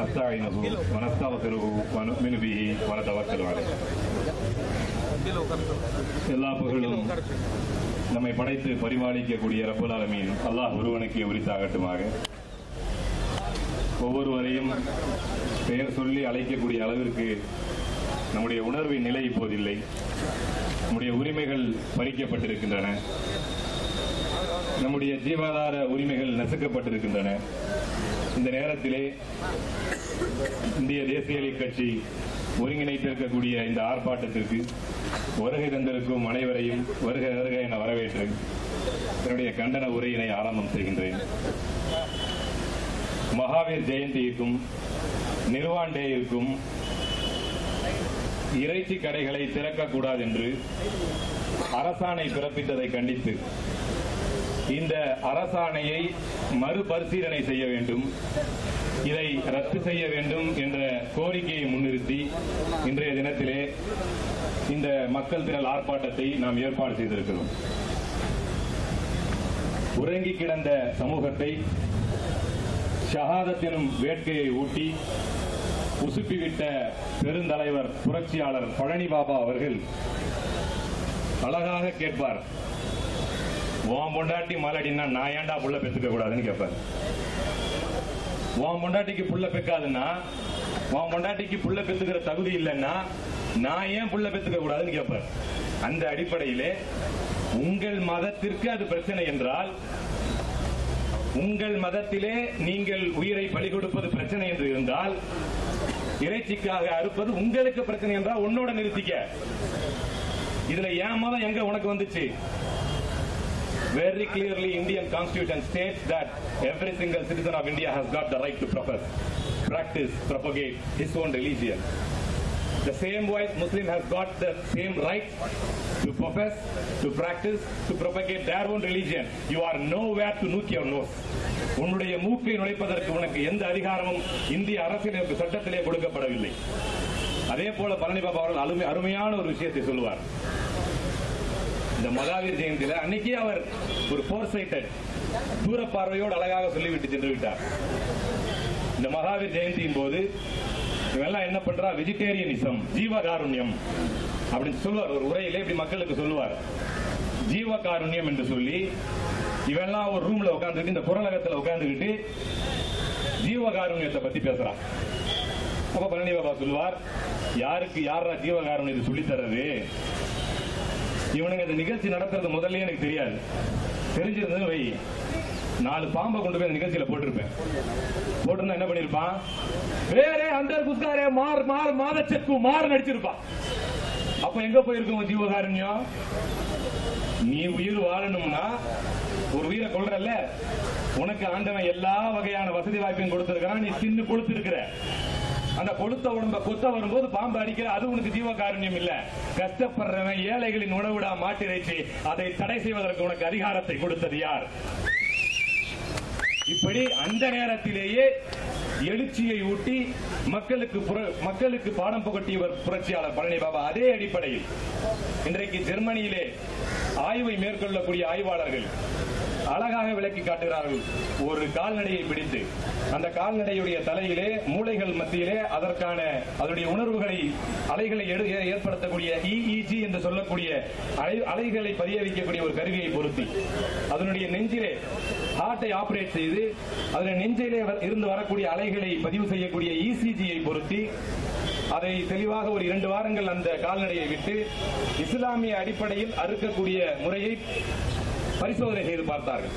نستعينه ونستغفره ونؤمن به ونتوكل عليه எல்லா புகழும் நம்மை படைத்து பரிமாளிக்கக்கூடிய ரப்பல் ஆலமீன் அல்லாஹ் ஒருவனுக்கே உரித்தாகட்டுமாக ஒவ்வொருவரையும் பெயர் சொல்லி அழைக்கக்கூடிய அளவிற்கு நம்முடைய உணர்வின் நிலை இப்போதில்லை நம்முடைய உரிமைகள் பறிக்கப்பட்டிருக்கின்றன. நம்முடைய ஜீவாதார உரிமைகள் நசுக்கப்பட்டிருக்கின்றன. இந்த நேரத்திலே இந்திய தேசிய கட்சி ஒருங்கிணைத்திருக்கக்கூடிய இந்த ஆர்ப்பாட்டத்திற்கு வருகை தந்திருக்கும் அனைவரையும் வருக வருக என வரவேற்று என்னுடைய கண்டன உரையினை ஆரம்பம் செய்கின்றேன். மகாவீர் ஜெயந்திக்கும் நிர்வாண்டேயிற்கும் இறைச்சி கடைகளை திறக்கக்கூடாது என்று அரசாணை பிறப்பித்ததை கண்டித்து இந்த அரசாணையை மறுபரிசீலனை செய்ய வேண்டும். இதை ரத்து செய்ய வேண்டும் என்ற கோரிக்கையை முன்னிறுத்தி இன்றைய தினத்திலே இந்த மக்கள் திரள் ஆர்ப்பாட்டத்தை நாம் ஏற்பாடு செய்திருக்கிறோம். உறங்கி கிடந்த சமூகத்தை ஷஹாதத்தினும் வேட்கையை ஊட்டி உசுப்பிவிட்ட பெருந்தலைவர் புரட்சியாளர் பழனி பாபா அவர்கள் அழகாக கேட்பார். உன் பொண்டாட்டி மலடின்னா நான் ஏன்டா புள்ள பெத்துக்க கூடாதுன்னு கேட்பார். உன் பொண்டாட்டிக்கு புள்ள பெக்காதுன்னா உன் பொண்டாட்டிக்கு புள்ள பெத்துக்கிற தகுதி இல்லைன்னா நான் ஏன் புள்ள பெத்துக்க கூடாதுன்னு கேட்பார். அந்த அடிப்படையிலே உங்கள் மதத்திற்கு அது பிரச்சனை என்றால் உங்கள் மதத்திலே நீங்கள் உயிரை பலி கொடுப்பது பிரச்சனை என்று இருந்தால் இறைச்சிக்காக அறுப்பது உங்களுக்கு பிரச்சனை என்றால் உன்னோட நிறுத்திக்க இதுல என் மதம் எங்க உனக்கு வந்துச்சு very clearly Indian constitution states that every single citizen of India has got the right to profess, practice, propagate his own religion. The same way Muslim has got the same right to profess, to practice, to propagate their own religion. You are nowhere to nuke your nose. உன்னுடைய மூக்கை நுழைப்பதற்கு உனக்கு எந்த அதிகாரமும் இந்திய அரசியலமைப்பு சட்டத்திலே கொடுக்கப்படவில்லை அதே போல பழனி பாபா அவர்கள் அருமை அருமையான ஒரு விஷயத்தை சொல்லுவார் இந்த மகாவீர் ஜெயந்தியில அன்னைக்கே அவர் ஒரு போர் சைட்டட் தூர பார்வையோடு அழகாக சொல்லிவிட்டு சென்று விட்டார் இந்த மகாவீர் ஜெயந்தியின் போது இவெல்லாம் என்ன பண்றா? வெஜிடேரியனிசம் ஜீவகாருண்யம் அப்படின்னு சொல்லுவார். ஒரு உரையிலே இப்படி மக்களுக்கு சொல்லுவார். ஜீவகாருண்யம் என்று சொல்லி இவெல்லாம் ஒரு ரூம்ல உட்காந்துக்கிட்டு இந்த குரலகத்துல உட்காந்துக்கிட்டு ஜீவகாருண்யத்தை பத்தி பேசுறான். அப்ப பழனி பாபா சொல்லுவார் யாருக்கு யாரா ஜீவகாருண்யத்தை சொல்லித் தர்றது? இவனுங்க இந்த நிகழ்ச்சி நடத்துறது முதல்ல எனக்கு தெரியாது. தெரிஞ்சிருந்தது வை. நாலு பாம்பை கொண்டு போய் நிகழ்ச்சியில போட்டிருப்பேன். போட்டிருந்தா என்ன பண்ணிருப்பான் வேறே அந்த குஸ்காரே மார் மார் மாதச்சக்கு மார் நடிச்சிருப்பான். அப்ப எங்க போயிருக்கோம் ஜீவகாரண்யம் ஜீவகாருண்யம் நீ உயிர் வாழணும்னா ஒரு உயிரை கொள்றல்ல உனக்கு ஆண்டவன் எல்லா வகையான வசதி வாய்ப்பையும் கொடுத்திருக்கிறான். நீ தின்னு கொடுத்திருக்கிற அந்த கொளுத்த உடம்ப கொத்த வரும்போது பாம்பு அடிக்கிற அது உனக்கு ஜீவகாருண்யம் இல்ல. கஷ்டப்படுறவன் ஏழைகளின் உணவிடா மாட்டிறைச்சி அதை தடை செய்வதற்கு உனக்கு அதிகாரத்தை கொடுத்தது யார்? இப்படி அந்த நேரத்திலேயே எழுச்சியை ஊட்டி மக்களுக்கு புர- மக்களுக்கு பாடம் புகட்டியவர் புரட்சியாளர் பழனி பாபா அதே அடிப்படையில் இன்றைக்கு ஜெர்மனியிலே ஆய்வை மேற்கொள்ளக்கூடிய ஆய்வாளர்கள் அழகாக விளக்கி காட்டுகிறார்கள். ஒரு கால்நடையை பிடித்து அந்த கால்நடையுடைய தலையிலே மூளைகள் மத்தியிலே அதற்கான அதனுடைய உணர்வுகளை அலைகளை ஏற்படுத்தக்கூடிய இஇஜி என்று சொல்லக்கூடிய அலை- அலைகளை பதிய வைக்கக்கூடிய ஒரு கருவியை பொருத்தி அதனுடைய நெஞ்சிலே ஹார்ட்டை ஆபரேட் செய்து அதனுடைய நெஞ்சிலே இருந்து வரக்கூடிய அலைகளை பதிவு செய்யக்கூடிய இசிஜியை பொருத்தி அதை தெளிவாக ஒரு இரண்டு வாரங்கள் அந்த கால்நடையை விட்டு இஸ்லாமிய அடிப்படையில் அறுக்கக்கூடிய முறையை பரிசோதனை செய்து பார்த்தார்கள்.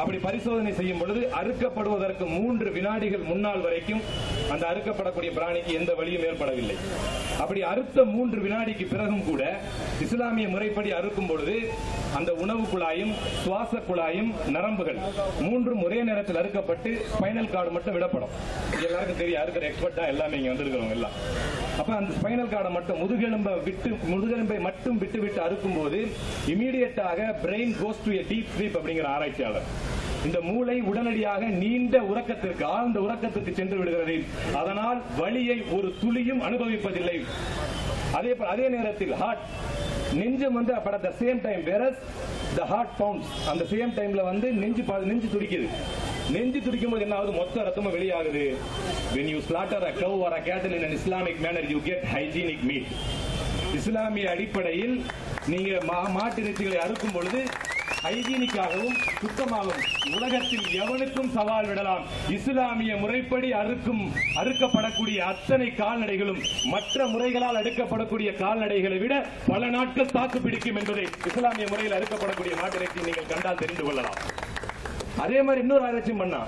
அப்படி பரிசோதனை செய்யும் பொழுது அறுக்கப்படுவதற்கு மூன்று வினாடிகள் முன்னால் வரைக்கும் அந்த அறுக்கப்படக்கூடிய பிராணிக்கு எந்த வழியும் ஏற்படவில்லை. அப்படி அறுத்த மூன்று வினாடிக்கு பிறகும் கூட இஸ்லாமிய முறைப்படி அறுக்கும் பொழுது அந்த உணவு குழாயும் சுவாச குழாயும் நரம்புகள் மூன்றும் ஒரே நேரத்தில் அறுக்கப்பட்டு ஸ்பைனல் கார்டு மட்டும் விடப்படும். எல்லாருக்கும் தெரியும் அறுக்கிற எக்ஸ்பர்ட் தான் எல்லாமே இங்க வந்திருக்கிறவங்க எல்லாம். அப்ப அந்த ஸ்பைனல் கார்டை மட்டும் முதுகெலும்பை விட்டு முதுகெலும்பை மட்டும் விட்டு விட்டு அறுக்கும் போது இமீடியட்டாக brain goes to deep sleep அப்படிங்கிற ஆராய்ச்சியாளர். இந்த மூளை உடனடியாக நீண்ட உறக்கத்திற்கு ஆழ்ந்த உறக்கத்திற்கு சென்று விடுகிறது. அதனால் வலியை ஒரு துளியும் அனுபவிப்பதில்லை. அதே அதே நேரத்தில் ஹார்ட் நெஞ்சம் வந்து but at the same time whereas the heart pounds அந்த சேம் டைம்ல வந்து நெஞ்சு பா- நெஞ்சு துடிக்குது. நெஞ்சு துடிக்கும் போது என்ன ஆகுது? மொத்த ரத்தமும் வெளியாகுது. When you slaughter a cow or a cattle in an islamic manner you get hygienic இஸ்லாமிய அடிப்படையில் நீங்க மா- மாட்டு இறைச்சிகளை அறுக்கும் பொழுது ஹைஜீனிக்காகவும் சுத்தமாகவும் உலகத்தில் எவனுக்கும் சவால் விடலாம். இஸ்லாமிய முறைப்படி அறுக்கும் அறுக்கப்படக்கூடிய அத்தனை கால்நடைகளும் மற்ற முறைகளால் அடுக்கப்படக்கூடிய கால்நடைகளை விட பல நாட்கள் தாக்கு பிடிக்கும் என்பதை இஸ்லாமிய முறையில் அறுக்கப்படக்கூடிய மாட்டிறைச்சி நீங்கள் கண்டால் தெரிந்து கொள்ளலாம். அதே மாதிரி இன்னொரு ஆராய்ச்சியும் பண்ணா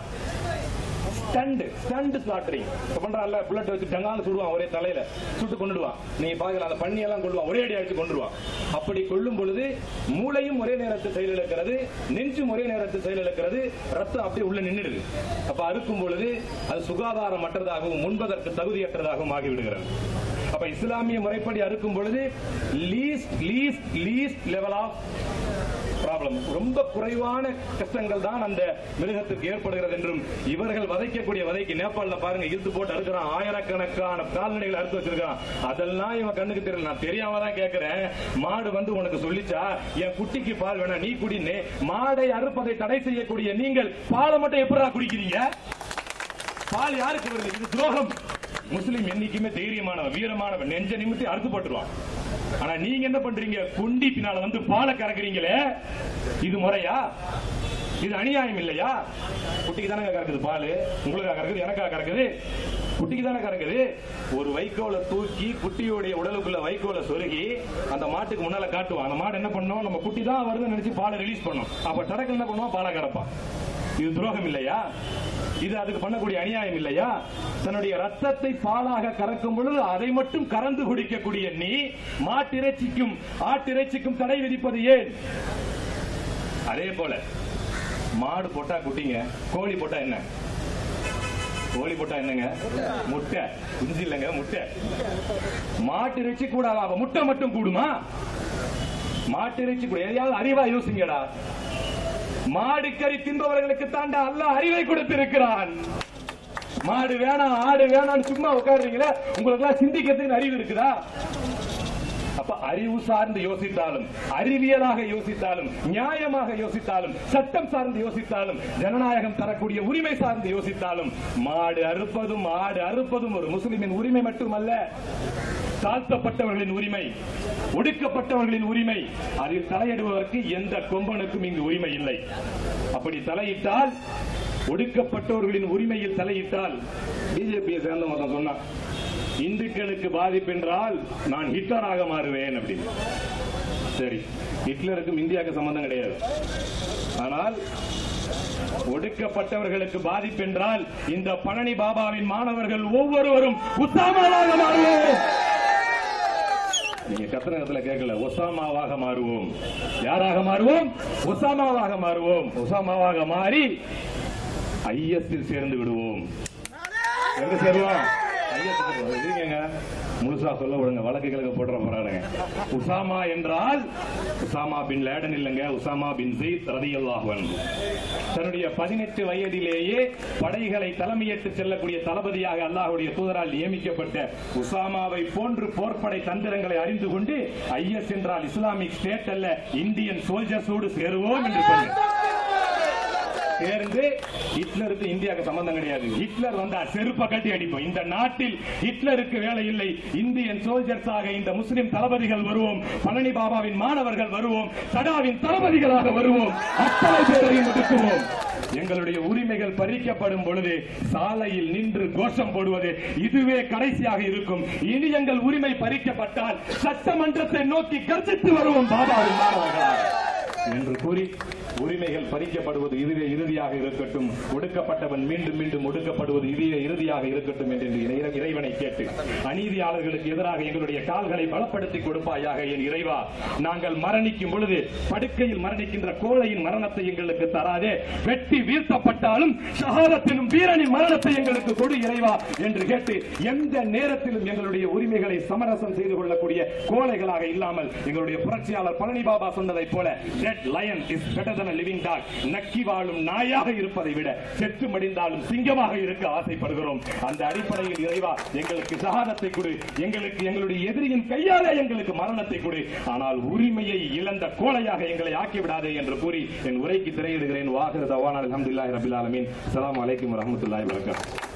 ஸ்டண்ட் ஸ்டண்ட் ஸ்லாட்டரிங் பண்றான்ல புல்லட் வச்சு டங்கால சுடுவான் ஒரே தலையில. சுட்டு கொண்டுடுவான் நீங்க பாக்கலாம் அந்த பண்ணி எல்லாம் கொள்வான் ஒரே அடி அடிச்சு கொண்டுடுவான் அப்படி கொள்ளும் பொழுது மூளையும் ஒரே நேரத்தில் செயலிழக்கிறது நெஞ்சும் ஒரே நேரத்தில் செயலிழக்கிறது ரத்தம் அப்படியே உள்ள நின்றுடுது அப்ப அறுக்கும் பொழுது அது சுகாதாரமற்றதாகவும் முன்பதற்கு தகுதியற்றதாகவும் ஆகிவிடுகிறது. அப்ப இஸ்லாமிய முறைப்படி அறுக்கும் பொழுது least least least level of problem ரொம்ப குறைவான கஷ்டங்கள் தான் அந்த மிருகத்திற்கு ஏற்படுகிறது என்றும் இவர்கள் வதைக்கக்கூடிய வதைக்கு நேபாளில் பாருங்க இழுத்து போட்டு அறுக்கிறான். ஆயிரக்கணக்கான கால்நடைகள் அறுத்து வச்சிருக்கான். அதெல்லாம் இவன் கண்ணுக்கு தெரியல. நான் தெரியாம தான் கேட்கிறேன் மாடு வந்து உனக்கு சொல்லிச்சா என் குட்டிக்கு பால் வேணா நீ குடின்னு. மாடை அறுப்பதை தடை செய்யக்கூடிய நீங்கள் பாலை மட்டும் எப்படா குடிக்கிறீங்க? பால் யாருக்கு வருது? இது துரோகம். முஸ்லீம் என்னைக்குமே தைரியமானவன் வீரமானவன். நெஞ்ச நிமித்தி அறுத்து போட்டுருவான். ஆனா நீங்க என்ன பண்றீங்க? குண்டி பின்னால வந்து பாலை கறக்குறீங்களே? இது முறையா? இது அநியாயம் இல்லையா? குட்டிக்கு தானே கறக்குது பால்? உங்களுக்காக கறக்குது? எனக்காக கறக்குது? குட்டிக்கு தானே கறக்குது? ஒரு வைக்கோலை தூக்கி குட்டியோடைய உடலுக்குள்ள வைக்கோலை சொருகி அந்த மாட்டுக்கு முன்னால காட்டுவான். அந்த மாடு என்ன பண்ணும்? நம்ம குட்டி தான் வருதுன்னு நினைச்சு பாலை ரிலீஸ் பண்ணும். அப்ப டடக்கு என்ன பண்ணுவோம் பாலை கறப்பான். இது துரோகம் இல்லையா? இது அதுக்கு பண்ணக்கூடிய அநியாயம் இல்லையா? தன்னுடைய ரத்தத்தை பாலாக கறக்கும் பொழுது அதை மட்டும் கறந்து குடிக்கக்கூடிய நீ மாட்டிறைச்சிக்கும் ஆட்டிறைச்சிக்கும் தடை விதிப்பது ஏன்? அதே போல மாடு போட்டா குட்டிங்க கோழி போட்டா என்ன? கோழி போட்டா என்னங்க? முட்டை. குஞ்சு இல்லைங்க முட்டை. மாட்டு இறைச்சி கூடாதா முட்டை மட்டும் கூடுமா? மாட்டு இறைச்சி கூட எதையாவது அறிவா யோசிங்கடா. மாடுக்கறி தின்பவர்களுக்கு தாண்டா அல்ல அறிவை கொடுத்திருக்கிறான். மாடு வேணாம் ஆடு வேணாம்னு சும்மா உட்காருறீங்களே உங்களுக்கு எல்லாம் சிந்திக்கிறதுக்கு அறிவு இருக்குதா? அப்ப அறிவு சார்ந்து யோசித்தாலும் அறிவியலாக யோசித்தாலும் நியாயமாக யோசித்தாலும் சட்டம் சார்ந்து யோசித்தாலும் ஜனநாயகம் தரக்கூடிய உரிமை சார்ந்து யோசித்தாலும் மாடு அறுப்பதும் ஆடு அறுப்பதும் ஒரு முஸ்லிமின் உரிமை மட்டுமல்ல. தாழ்த்தப்பட்டவர்களின் உரிமை ஒடுக்கப்பட்டவர்களின் உரிமை அதில் தலையிடுவதற்கு எந்த கொம்பனுக்கும் இங்கு உரிமை இல்லை. அப்படி தலையிட்டால் ஒடுக்கப்பட்டவர்களின் உரிமையில் தலையிட்டால் பிஜேபியை சேர்ந்த மொத்தம் சொன்னான் இந்துக்களுக்கு பாதிப்பு என்றால் நான் ஹிட்லராக மாறுவேன் அப்படின்னு. சரி ஹிட்லருக்கும் இந்தியாவுக்கு சம்பந்தம் கிடையாது. ஆனால் ஒடுக்கப்பட்டவர்களுக்கு பாதிப்பு என்றால் இந்த பழனி பாபாவின் மாணவர்கள் ஒவ்வொருவரும் உத்தாமலாக மாறுவோம். நீங்க கத்த கேட்கல ஒசாமாவாக மாறுவோம். யாராக மாறுவோம்? ஒசாமாவாக மாறுவோம். ஒசாமாவாக மாறி ஐஎஸ்ஸில் சேர்ந்து விடுவோம். எங்க சேருவோம் முழுசா சொல்ல விடுங்க. வழக்குகளுக்கு போடுற போறாருங்க உசாமா என்றால் உசாமா பின் லேடன் இல்லைங்க. உசாமா பின் ஜெயித் ரதியல்லாஹு தன்னுடைய பதினெட்டு வயதிலேயே படைகளை தலைமையேற்று செல்லக்கூடிய தளபதியாக அல்லாஹுடைய தூதரால் நியமிக்கப்பட்ட உசாமாவை போன்று போர்ப்படை தந்திரங்களை அறிந்து கொண்டு ஐஎஸ் என்றால் இஸ்லாமிக் ஸ்டேட் அல்ல இந்தியன் சோல்ஜர்ஸோடு சேருவோம் என்று சொன்னார். சேர்ந்து ஹிட்லருக்கு இந்தியாவுக்கு சம்பந்தம் கிடையாது. ஹிட்லர் வந்தா செருப்ப கட்டி அடிப்போம். இந்த நாட்டில் ஹிட்லருக்கு வேலை இல்லை. இந்தியன் சோல்ஜர்ஸாக இந்த முஸ்லிம் தளபதிகள் வருவோம். பழனி பாபாவின் மாணவர்கள் வருவோம். சடாவின் தளபதிகளாக வருவோம். அத்தனை பேரையும் ஒடுக்குவோம். எங்களுடைய உரிமைகள் பறிக்கப்படும் பொழுது சாலையில் நின்று கோஷம் போடுவது இதுவே கடைசியாக இருக்கும். இனி எங்கள் உரிமை பறிக்கப்பட்டால் சட்டமன்றத்தை நோக்கி கர்ஜித்து வருவோம் பாபாவின் மாணவர்களாக. என்று கூறி உரிமைகள் பறிக்கப்படுவது இதுவே இறுதியாக இருக்கட்டும். ஒடுக்கப்பட்டவன் மீண்டும் மீண்டும் ஒடுக்கப்படுவது இதுவே இறுதியாக இருக்கட்டும் என்று இறைவனை கேட்டு அநீதியாளர்களுக்கு எதிராக எங்களுடைய கால்களை பலப்படுத்தி கொடுப்பாயாக என் இறைவா. நாங்கள் மரணிக்கும் பொழுது படுக்கையில் மரணிக்கின்ற கோழையின் மரணத்தை எங்களுக்கு தராதே. வெட்டி வீழ்த்தப்பட்டாலும் சகாதத்திலும் வீரனின் மரணத்தை எங்களுக்கு கொடு இறைவா என்று கேட்டு எந்த நேரத்திலும் எங்களுடைய உரிமைகளை சமரசம் செய்து கொள்ளக்கூடிய கோழைகளாக இல்லாமல் எங்களுடைய புரட்சியாளர் பழனி பாபா சொன்னதைப் போல dead lion is better than living dog நக்கி வாழும் நாயாக இருப்பதை விட செத்து மடிந்தாலும் சிங்கமாக இருக்க ஆசைப்படுகிறோம். அந்த அடிப்படையில் இறைவா எங்களுக்கு சகாதத்தை கொடு. எங்களுக்கு எங்களுடைய எதிரியின் கையாலே எங்களுக்கு மரணத்தை கொடு. ஆனால் உரிமையை இழந்த கோலையாக எங்களை ஆக்கிவிடாதே என்று கூறி என் உரைக்கு திரையிடுகிறேன். வாஹிர் தவான் அல்ஹம்துலில்லாஹி ரபில் ஆலமீன். அஸ்ஸலாமு அலைக்கும் வரஹ்மத்துல்லாஹி வபரகாத்துஹு.